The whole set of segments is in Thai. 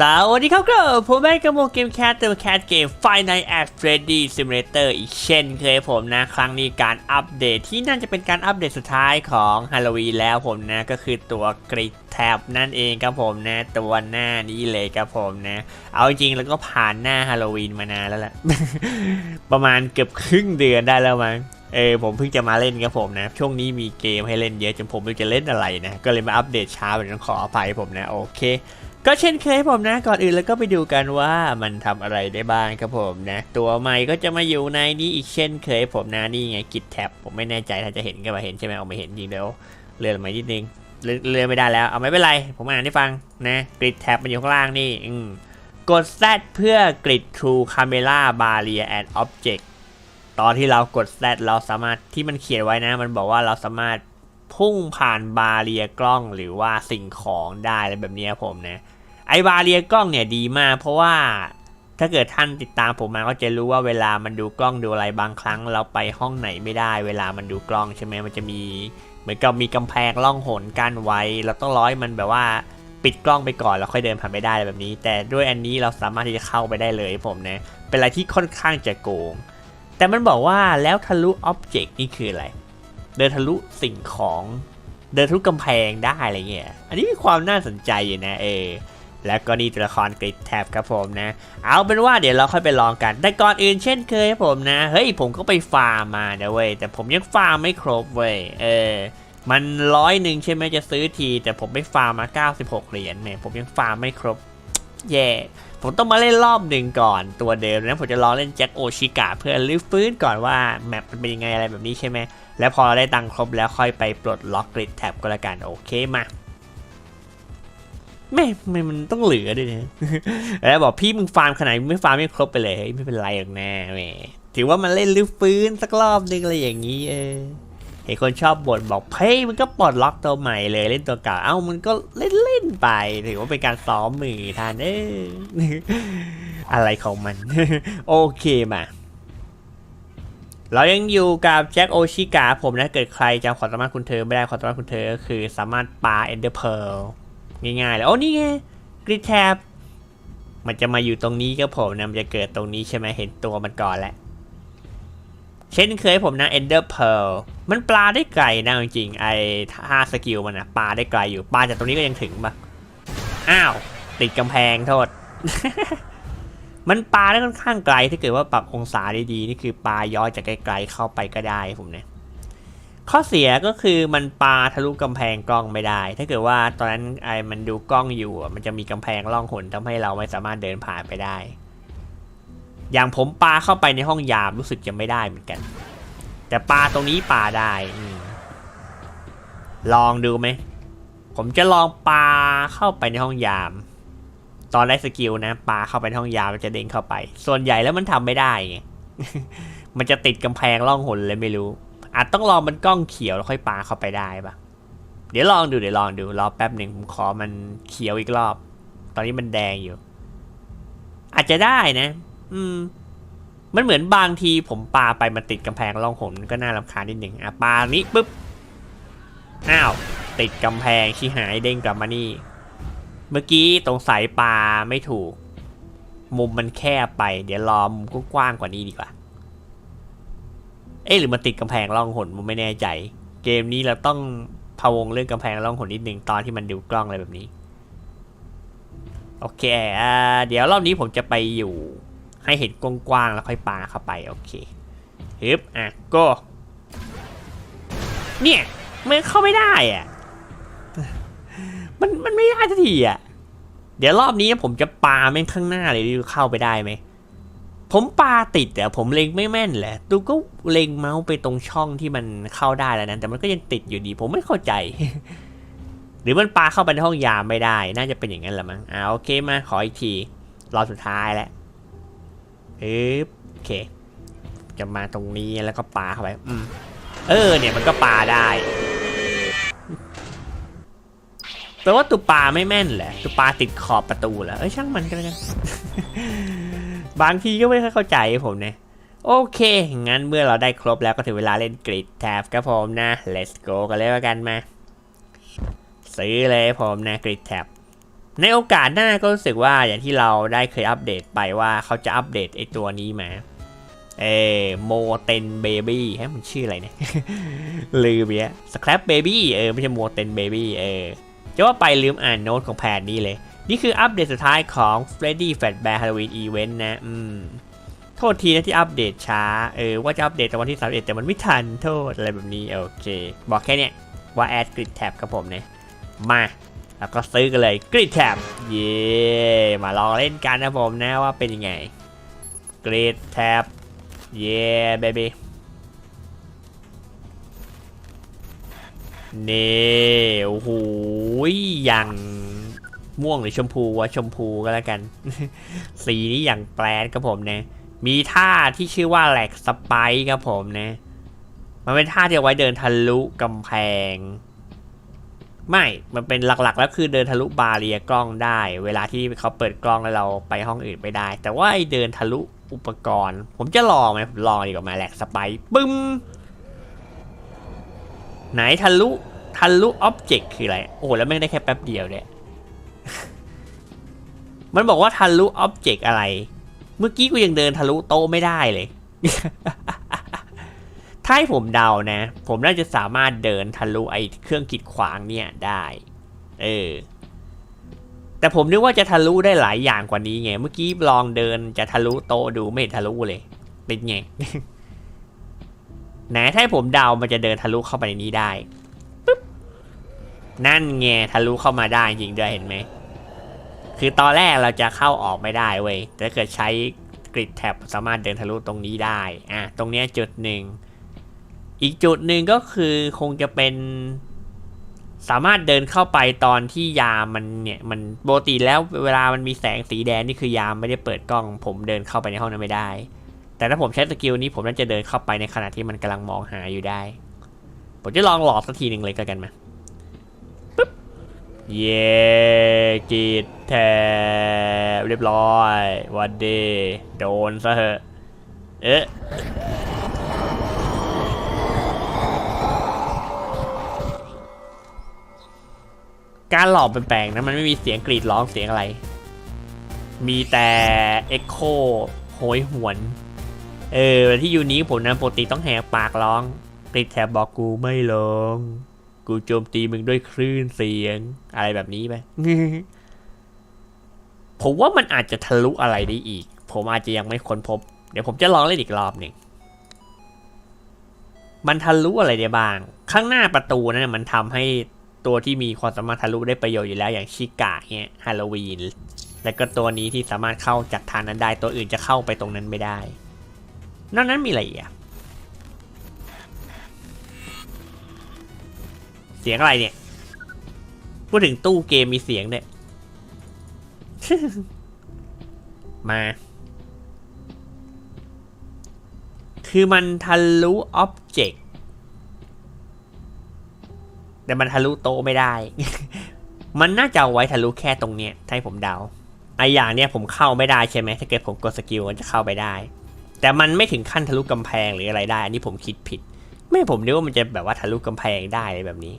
สวัสดีครับก็ผมแม่กระโมเกมแคทเตอร์แคทเกม Five Nights at Freddy Simulator อีกเช่นเคยผมนะ ครั้งนี้การอัปเดตที่น่าจะเป็นการอัปเดตสุดท้ายของฮาโลวีนแล้วผมนะ ก็คือตัวกริดแท็บนั่นเองครับผมนะ ตัวหน้านี้เลยครับผมนะ เอาจริงแล้วก็ผ่านหน้าฮาโลวีนมานานแล้วแหละ ประมาณเกือบครึ่งเดือนได้แล้วมั้งเออผมเพิ่งจะมาเล่นครับผมนะ ช่วงนี้มีเกมให้เล่นเยอะจนผมไม่จะเล่นอะไรนะ ก็เลยมาอัปเดตช้าแบบนั้นขออภัยผมนะ โอเค ก็เช่นเคยผมนะ ก่อนอื่นแล้วก็ไปดูกันว่ามันทำอะไรได้บ้างครับผมนะ ตัวใหม่ก็จะมาอยู่ในนี้อีกเช่นเคยผมนะนี่ไงกิดแท็บผมไม่แน่ใจถ้าจะเห็นก็มาเห็นใช่ไหมเอาไม่เห็นจริงเดี๋ยวเลื่อนมานิดนึงเลื่อนเลื่อนไม่ได้แล้ว เอาไม่เป็นไร ผมอ่านให้ฟังนะกริดแท็บมันอยู่ข้างล่างนี่อืกด Z เพื่อกริด True Camera Barrier and Object ตอนที่เรากด Z เราสามารถที่มันเขียนไว้นะ มันบอกว่าเราสามารถพุ่งผ่านบาเรียกล้องหรือว่าสิ่งของได้อะไรแบบนี้ผมนะ ไอบาเรียกล้องเนี่ยดีมาก เพราะว่าถ้าเกิดท่านติดตามผมมาก็จะรู้ว่าเวลามันดูกล้องดูอะไรบางครั้ง เราไปห้องไหนไม่ได้ เวลามันดูกล้องใช่ไหมมันจะมีเหมือนกับมีกำแพงล่องหนกั้นไว้ เราต้องร้อยมันแบบว่าปิดกล้องไปก่อนแล้วค่อยเดินผ่านไปได้อะไรแบบนี้ แต่ด้วยอันนี้เราสามารถที่จะเข้าไปได้เลยผมนะเป็นอะไรที่ค่อนข้างจะโกง แต่มันบอกว่าแล้วทะลุอ็อบเจกต์นี่คืออะไร เดินทะลุสิ่งของ เดินทะลุกำแพงได้อะไรเงี้ยอันนี้มีความน่าสนใจอยู่นะเออ แล้วก็นี่ตัวละครกริดแท็บครับผมนะ เอาเป็นว่าเดี๋ยวเราค่อยไปลองกัน แต่ก่อนอื่นเช่นเคยครับผมนะ เฮ้ยผมก็ไปฟาร์มมานะเว้ย แต่ผมยังฟาร์มไม่ครบเว้ย เออ มันร้อยหนึ่งใช่ไหมจะซื้อที แต่ผมไปฟาร์มมา 96 เหรียญเนี่ย ผมยังฟาร์มไม่ครบ แย่ผมต้องมาเล่นรอบหนึ่งก่อนตัวเดิมนะผมจะลองเล่นแจ็คโอชิกะเพื่อรื้อฟื้นก่อนว่าแมปมันเป็นยังไงอะไรแบบนี้ใช่ไหมแล้วพอได้ตังค์ครบแล้วค่อยไปปลดล็อกกริดแท็บก็แล้วกันโอเคมา ไม่ไม่มันต้องเหลือด้วยนะแล้วบอกพี่มึงฟาร์มขนาดไม่ฟาร์มไม่ครบไปเลยไม่เป็นไรหรอกนะแหมถือว่ามันเล่นรื้อฟื้นสักรอบนึงอะไรอย่างนี้เออเห็นคนชอบบ่นบอกเฮ้ยมันก็ปลดล็อกตัวใหม่เลยเล่นตัวเก่าเอ้ามันก็เล่นเล่นไปถือว่าเป็นการซ้อมมือทานเอออะไรของมัน โอเคมาเรายังอยู่กับแจ็คโอชิกาผมนะเกิดใครจำความสามารถคุณเธอไม่ได้ความสามารถคุณเธอก็คือสามารถปาเอนเดอร์เพล ง่ายๆเลยโอ้นี่ไงกริดแทบมันจะมาอยู่ตรงนี้ก็ผมนะมันจะเกิดตรงนี้ใช่ไหมเห็นตัวมันก่อนแหละเช่นเคยผมนะเอนเดอร์เพลมันปลาได้ไกลนะจริงๆไอ้ห้าสกิลมันอะปลาได้ไกลอยู่ปลาจากตรงนี้ก็ยังถึงปะอ้าว ติดกำแพงโทษ มันปลาได้ค่อนข้างไกลถ้าเกิดว่าปรับองศาดีๆนี่คือปลาย้อยจากไกลๆเข้าไปก็ได้ผมเนี่ย ข้อเสียก็คือมันปาทะลุกำแพงกล้องไม่ได้ ถ้าเกิดว่าตอนนั้นไอ้มันดูกล้องอยู่มันจะมีกำแพงล่องหนทำให้เราไม่สามารถเดินผ่านไปได้ อย่างผมปาเข้าไปในห้องยามรู้สึกจะไม่ได้เหมือนกัน แต่ปาตรงนี้ปาได้ลองดูไหม ผมจะลองปาเข้าไปในห้องยาม ตอนได้สกิลนะปาเข้าไปในห้องยามมันจะเด้งเข้าไป ส่วนใหญ่แล้วมันทำไม่ได้ไงมันจะติดกำแพงล่องหนเลยไม่รู้ อาจต้องรอมันกล้องเขียวแล้วค่อยปาเข้าไปได้ปะเดี๋ยวลองดูเดี๋ยวลองดูรอแป๊บหนึ่งผมขอมันเขียวอีกรอบ ตอนนี้มันแดงอยู่ อาจจะได้นะ อืม มันเหมือนบางทีผมปาไปมันติดกำแพงล่องหนมันก็น่ารำคาญนิดหนึ่งอะปานี้ปุ๊บอ้าวติดกำแพงชี้หายเด้งกลับมานี่ เมื่อกี้ตรงสายปลาไม่ถูก มุมมันแคบไป เดี๋ยวรอมุมกว้างกว่านี้ดีกว่า เอ๊ะหรือมันติดกำแพงล่องหนผมไม่แน่ใจ เกมนี้เราต้องพะวงเรื่องกำแพงล่องหนนิดหนึ่งตอนที่มันดูกล้องอะไรแบบนี้ โอเคอ่าเดี๋ยวรอบนี้ผมจะไปอยู่ให้เห็นกว้างๆแล้วค่อยปาเข้าไปโอเคฮึบอะก็เนี่ยมันเข้าไม่ได้อะมันมันไม่ได้สักทีอะเดี๋ยวรอบนี้ผมจะปาแม่งข้างหน้าเลยดูเข้าไปได้ไหม ผมปาติดแต่ผมเล็งไม่แม่นแหละดูก็เล็งเมาส์ไปตรงช่องที่มันเข้าได้แล้วนั้นแต่มันก็ยังติดอยู่ดี ผมไม่เข้าใจ หรือมันปาเข้าไปในห้องยามไม่ได้ น่าจะเป็นอย่างนั้นแหละมั้งอ่าโอเคมาขออีกทีรอบสุดท้ายแล้วฮึบโอเค จะมาตรงนี้แล้วก็ปาเข้าไปอืมเออ เนี่ยมันก็ปาได้แปลว่าตัวปลาไม่แม่นแหละตัวปลาติดขอบประตูแหละเอ้ยช่างมันก็แล้วกัน บางทีก็ไม่ค่อยเข้าใจผมเนี่ยโอเค งั้นเมื่อเราได้ครบแล้วก็ถึงเวลาเล่นกริดแท็บครับผมนะ let's go กันเลยล้วกันมา ซื้อเลยผมนะกริดแท็บในโอกาสหน้าก็รู้สึกว่าอย่างที่เราได้เคยอัปเดตไปว่าเขาจะอัปเดตไอตัวนี้มา เอโมเตนเบบี้ฮะมันชื่ออะไรเนี่ย ลืมเนี้ยสครับเบบี้เออไม่ใช่โมเตนเบบี้เออจะว่าไปลืมอ่านโน้ตของแพนนี้เลย นี่คืออัปเดตสุดท้ายของ Freddy Fazbear Halloween Event นะอืมโทษทีนะที่อัปเดตช้า เออ ว่าจะอัปเดตแต่วันที่31แต่มันไม่ทันโทษอะไรแบบนี้ โอเค บอกแค่เนี้ยว่าแอดกริดแท็บครับผมเนี่ย มา แล้วก็ซื้อกันเลยกริดแท็บเย่มาลองเล่นกันนะผมนะว่าเป็นยังไงกริดแท็บเย่เบบี้นี่โอ้โหย่าง ม่วงหรือชมพูวะชมพูก็แล้วกัน สีนี้อย่างแปลนครับผมนะมีท่าที่ชื่อว่าแหลกสไปครับผมนะมันเป็นท่าที่เอาไว้เดินทะลุกำแพง ไม่ มันเป็นหลักๆ แล้วคือเดินทะลุบาเรียกล้องได้ เวลาที่เขาเปิดกล้องแล้วเราไปห้องอื่นไปได้ แต่ว่าเดินทะลุอุปกรณ์ ผมจะลองไหมผมลองดีกว่ามาแหลกสไปปึ้ม ไหนทะลุทะลุอ็อบเจกต์คืออะไร โอ้แล้วไม่ได้แค่แป๊บเดียวเนี่ย มันบอกว่าทะลุอ็อบเจกต์อะไร เมื่อกี้กูยังเดินทะลุโต๊ะไม่ได้เลย ถ้าให้ผมเดานะ ผมน่าจะสามารถเดินทะลุไอ้เครื่องกีดขวางเนี่ยได้ เออ แต่ผมนึกว่าจะทะลุได้หลายอย่างกว่านี้ไง เมื่อกี้ลองเดินจะทะลุโต๊ะดูไม่ทะลุเลย เป็นไงไหนถ้าผมเดามันจะเดินทะลุเข้าไปในนี้ได้ ปึ๊บ นั่นไงทะลุเข้ามาได้จริงด้วยเห็นไหม คือตอนแรกเราจะเข้าออกไม่ได้เว้ยแต่เกิดใช้กริดแท็บสามารถเดินทะลุตรงนี้ได้ อะ ตรงนี้จุดหนึ่ง อีกจุดหนึ่งก็คือคงจะเป็น สามารถเดินเข้าไปตอนที่ยามมันเนี่ย มันปกติแล้วเวลามันมีแสงสีแดงนี่คือยามไม่ได้เปิดกล้อง ผมเดินเข้าไปในห้องนั้นไม่ได้ แต่ถ้าผมใช้สกิลนี้ผมน่าจะเดินเข้าไปในขณะที่มันกำลังมองหาอยู่ได้ ผมจะลองหลอกสักทีหนึ่งเลยก็กันมา เย้กีดแทบเรียบร้อยวันเดโดนซะเหอะ เอ๊ะการหลอกแปลกๆนะมันไม่มีเสียงกรีดร้องเสียงอะไร มีแต่เอ็กโคโหยหวน เออที่ยูนี้ผมนะปกติต้องแหกปากร้อง กรีดแถบบอกกูไม่ร้อง กูโจมตีมึงด้วยคลื่นเสียง อะไรแบบนี้ไปผมว่ามันอาจจะทะลุอะไรได้อีก ผมอาจจะยังไม่ค้นพบ เดี๋ยวผมจะลองเล่นอีกรอบหนึ่งมันทะลุอะไรได้บ้าง ข้างหน้าประตูนั่นมันทำให้ตัวที่มีความสามารถทะลุได้ประโยชน์อยู่แล้วอย่างชิกะเนี่ยฮาโลวีน แล้วก็ตัวนี้ที่สามารถเข้าจากทางนั้นได้ ตัวอื่นจะเข้าไปตรงนั้นไม่ได้ นอกนั้นมีอะไรอีกอะ เสียงอะไรเนี่ย พูดถึงตู้เกมมีเสียงเนี่ยมา คือมันทะลุอ็อบเจกต์แต่มันทะลุโต๊ะไม่ได้ มันน่าจะเอาไว้ทะลุแค่ตรงเนี้ยถ้าให้ผมเดาไออย่างเนี้ยผมเข้าไม่ได้ใช่ไหมถ้าเกิดผมกดสกิลมันจะเข้าไปได้ แต่มันไม่ถึงขั้นทะลุกำแพงหรืออะไรได้ อันนี้ผมคิดผิด ไม่ผมนึกว่ามันจะแบบว่าทะลุกำแพงได้อะไรแบบนี้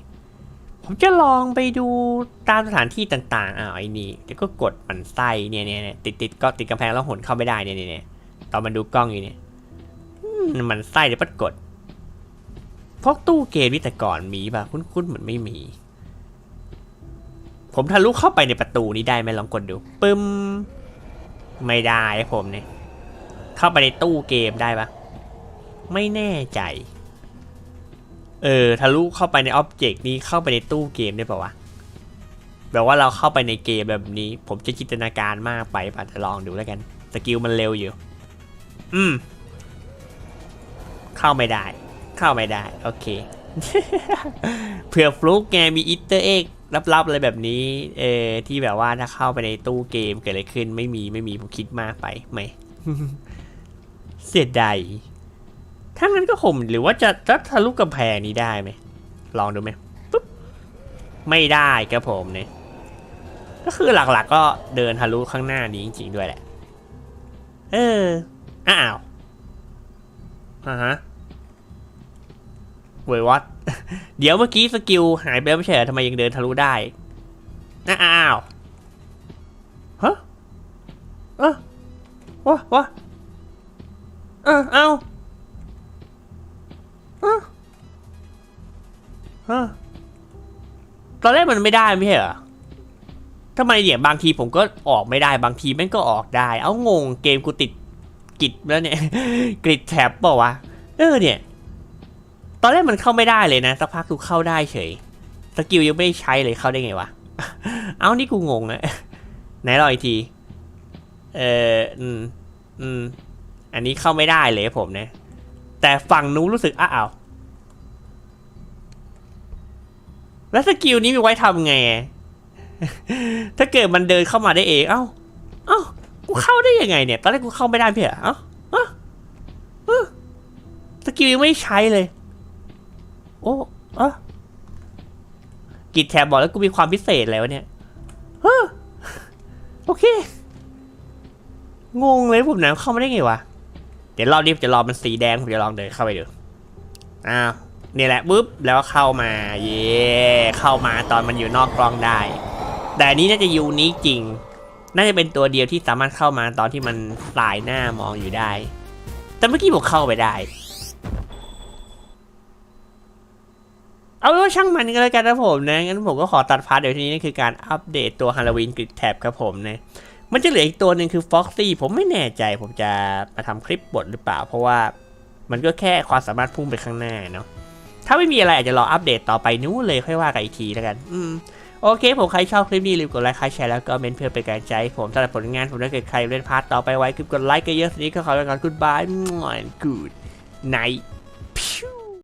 ผมจะลองไปดูตามสถานที่ต่างๆ อ้าวไอ้นี่เดี๋ยวก็กดมันไส้เนี่ยเนี่ยติดติดก็ติดกำแพงแล้วหนเข้าไม่ได้เนี่ยเนี่ยเนี่ยตอนมันดูกล้องอยู่เนี่ยมันไส้เดี๋ยวปัดกดพวกตู้เกมนี่แต่ก่อนมีป่ะ คุ้นๆเหมือนไม่มี ผมทะลุเข้าไปในประตูนี้ได้ไหมลองกดดูปึ้ม ไม่ได้ผมเนี่ย เข้าไปในตู้เกมได้ปะไม่แน่ใจ เออทะลุเข้าไปในอ็อบเจกต์นี้เข้าไปในตู้เกมได้ปะวะแบบว่าเราเข้าไปในเกมแบบนี้ ผมจะจินตนาการมากไปป่ะจะลองดูแล้วกัน สกิลมันเร็วอยู่ อืม เข้าไม่ได้ เข้าไม่ได้ โอเค เผื่อฟลุกไงมีอิตเตอร์เอ็กลับๆอะไรแบบนี้ เออที่แบบว่าถ้าเข้าไปในตู้เกมเกิดอะไรขึ้น ไม่มีไม่มีผมคิดมากไปไหมเสียดาย ถ้างั้นก็คงหรือว่าจะจะทะลุกำแพงนี้ได้ไหม ลองดูไหมปุ๊บ ไม่ได้ครับผมเนี่ย ก็คือหลักๆก็เดินทะลุข้างหน้านี้จริงๆด้วยแหละ เออ อ้าวอ่าฮะเวยวัดเดี๋ยวเมื่อกี้สกิลหายไปไม่ใช่เหรอทำไมยังเดินทะลุได้อ้าวฮะเออวะวะเออเอา ฮะตอนแรกมันไม่ได้ไม่ใช่เหรอทำไมเนี่ยบางทีผมก็ออกไม่ได้บางทีม่งก็ออกได้ เอางงเกมกูติดกิดแล้วเนี่ยกริดแท็บเปล่าวะเออเนี่ย ตอนแรกมันเข้าไม่ได้เลยนะสักพักกูเข้าได้เฉยสกิลยังไม่ใช้เลยเข้าได้ไงวะเอานี่กูงงอะไหนรออีกทีเอออืมอืมอันนี้เข้าไม่ได้เลยผมนะแต่ฝั่งนู้นรู้สึกอ้าว แล้วสกิลนี้มีไว้ทำไง ถ้าเกิดมันเดินเข้ามาได้เอง เอ้า เอ้า กูเข้าได้ยังไงเนี่ย ตอนแรกกูเข้าไม่ได้เพี่อเอ้าเอ้าเอ้าสกิลยังไม่ใช้เลย โอ้เอะกิจแถบบอกแล้วกูมีความพิเศษแล้วเนี่ยเฮ้อโอเค งงเลยผมนะเข้ามาได้ไงวะ เดี๋ยวรอบนี้จะรอมันสีแดงผมจะลองเดินเข้าไปดู อ้าว นี่แหละปุ๊บแล้วเข้ามาเย่เข้ามาตอนมันอยู่นอกกล้องได้ แต่นี้น่าจะยูนิคจริง น่าจะเป็นตัวเดียวที่สามารถเข้ามาตอนที่มันสายหน้ามองอยู่ได้ แต่เมื่อกี้ผมเข้าไปได้ เอาเป็นว่าช่างมันก็แล้วกันนะผมนะงั้นผมก็ขอตัดพาร์ทเดี๋ยวทีนี้นั่นคือการอัปเดตตัวฮาโลวีนกริดแท็บครับผมนะมันจะเหลืออีกตัวหนึ่งคือ Foxy ผมไม่แน่ใจผมจะมาทำคลิปบทหรือเปล่า เพราะว่ามันก็แค่ความสามารถพุ่งไปข้างหน้าเนาะ ถ้าไม่มีอะไรอาจจะรออัปเดตต่อไปนู้นเลยค่อยว่ากันอีกทีแล้วกัน อืมโอเค ผมใครชอบคลิปนี้ลืมกดไลค์ใครแชร์แล้วก็เมนเพื่อเป็นกำลังใจให้ผมสำหรับผลงานผมถ้าเกิดใครเล่นพาร์ทต่อไปไว้คือกดไลค์กันเยอะๆทีนี้ก็ขอไปก่อน goodbye กูดไนท์